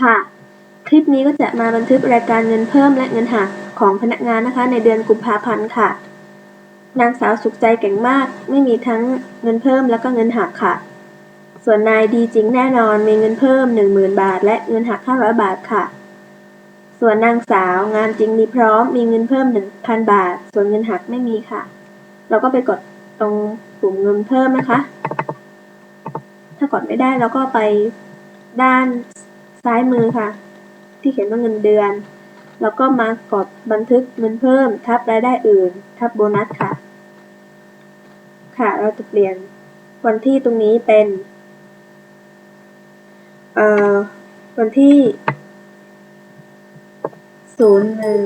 ค่ะ คลิปนี้ก็จะมาบันทึกรายการเงินเพิ่มและเงินหักของพนักงานนะคะในเดือนกุมภาพันธ์ค่ะ นางสาวสุขใจเก่งมาก ไม่มีทั้งเงินเพิ่มแล้วก็เงินหักค่ะ ส่วนนายดีจริงแน่นอนมีเงินเพิ่ม 10,000 บาท และเงินหัก 500 บาทค่ะ ส่วนนางสาวงานจริงมีพร้อมมีเงินเพิ่ม 1,000 บาท ส่วนเงินหักไม่มีค่ะ เราก็ไปกดตรงปุ่มเงินเพิ่มนะคะ ถ้ากดไม่ได้เราก็ไปด้าน ซ้ายมือค่ะ ที่เขียนว่าเงินเดือน แล้วก็มากดบันทึกเงินเพิ่ม ทับรายได้อื่น ทับโบนัสค่ะ ค่ะ เราจะเปลี่ยนวันที่ตรงนี้เป็นเอ่อวันที่ศูนย์หนึ่ง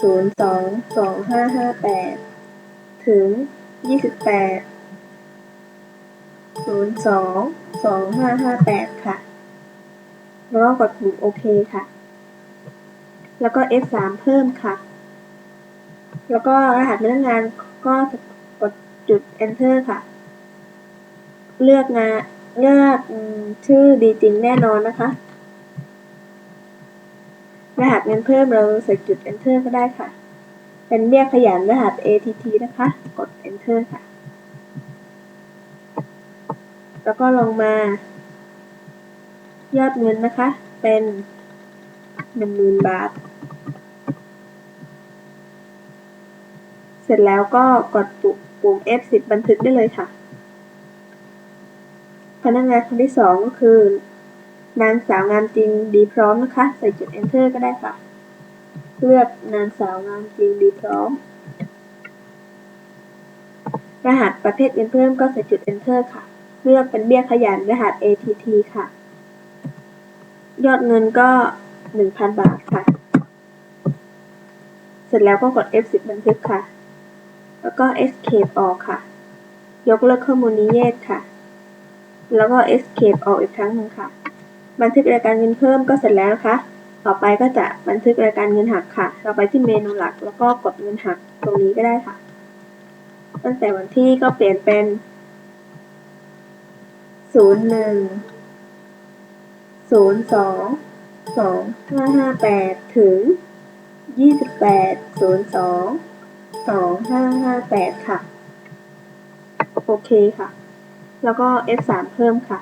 ศูนย์สองสองห้าห้าแปดถึงยี่สิบแปดศูนย์สองสองห้าห้าแปดค่ะ แล้วก็กดปุ่มโอเคค่ะ แล้วก็ F3 เพิ่มค่ะ แล้วก็รหัสพนักงานก็กดจุด enter ค่ะ เลือกงานเลือกชื่อดีจริงแน่นอนนะคะ รหัสเงินเพิ่มเราใส่จุด enter ก็ได้ค่ะ เป็นเรียกขยันรหัส ATT นะคะ กด enter ค่ะ แล้วก็ลงมา ยอดเงินนะคะ เป็นหนึ่งหมื่นบาท เสร็จแล้วก็กดปุ่มปุ่ม F10 บันทึกได้เลยค่ะ พนักงานคนที่สองก็คือนางสาวงามจริงดีพร้อมนะคะ ใส่จุด enter ก็ได้ค่ะ เลือกนางสาวงามจริงดีพร้อม รหัสประเภทเงินเพิ่มก็ใส่จุด enter ค่ะ เลือกเป็นเบี้ยขยันรหัส ATT ค่ะ ยอดเงินก็ 1,000 บาทค่ะ เสร็จแล้วก็กด F10 บันทึกค่ะ แล้วก็ escape ออกค่ะ ยกเลิกข้อมูลนิเยศค่ะ แล้วก็ escape ออกอีกครั้งหนึ่งค่ะ บันทึกรายการเงินเพิ่มก็เสร็จแล้วนะคะ ต่อไปก็จะบันทึกรายการเงินหักค่ะ เราไปที่เมนูหลัก แล้วก็กดเงินหักตรงนี้ก็ได้ค่ะ ตั้งแต่วันที่ก็เปลี่ยนเป็นศูนย์หนึ่ง ศูนย์สองสองห้าห้าแปดถึงยี่สิบแปดศูนย์สองสองห้าห้าแปดค่ะ โอเคค่ะ แล้วก็ F3 เพิ่มค่ะ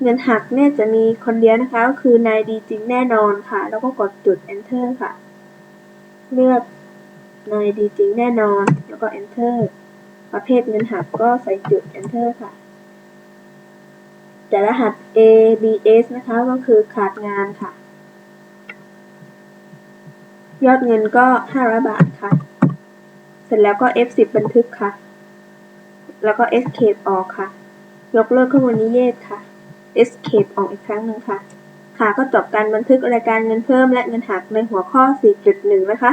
เงินหักเนี่ยจะมีคนเดียวนะคะ ก็คือนายดีจริงแน่นอนค่ะ แล้วก็กดจุด enter ค่ะ เลือกนายดีจริงแน่นอน แล้วก็ enter ประเภทเงินหักก็ใส่จุด enter ค่ะ แต่รหัส ABS นะคะก็คือขาดงานค่ะ ยอดเงินก็ 500 บาทค่ะ เสร็จแล้วก็ F10 บันทึกค่ะ แล้วก็ Escape ออกค่ะ ยกเลิกข้อมูลนิเยศค่ะ Escape ออกอีกครั้งหนึ่งค่ะ ค่ะก็จบการบันทึกรายการเงินเพิ่มและเงินหักในหัวข้อ 4.1 นะคะ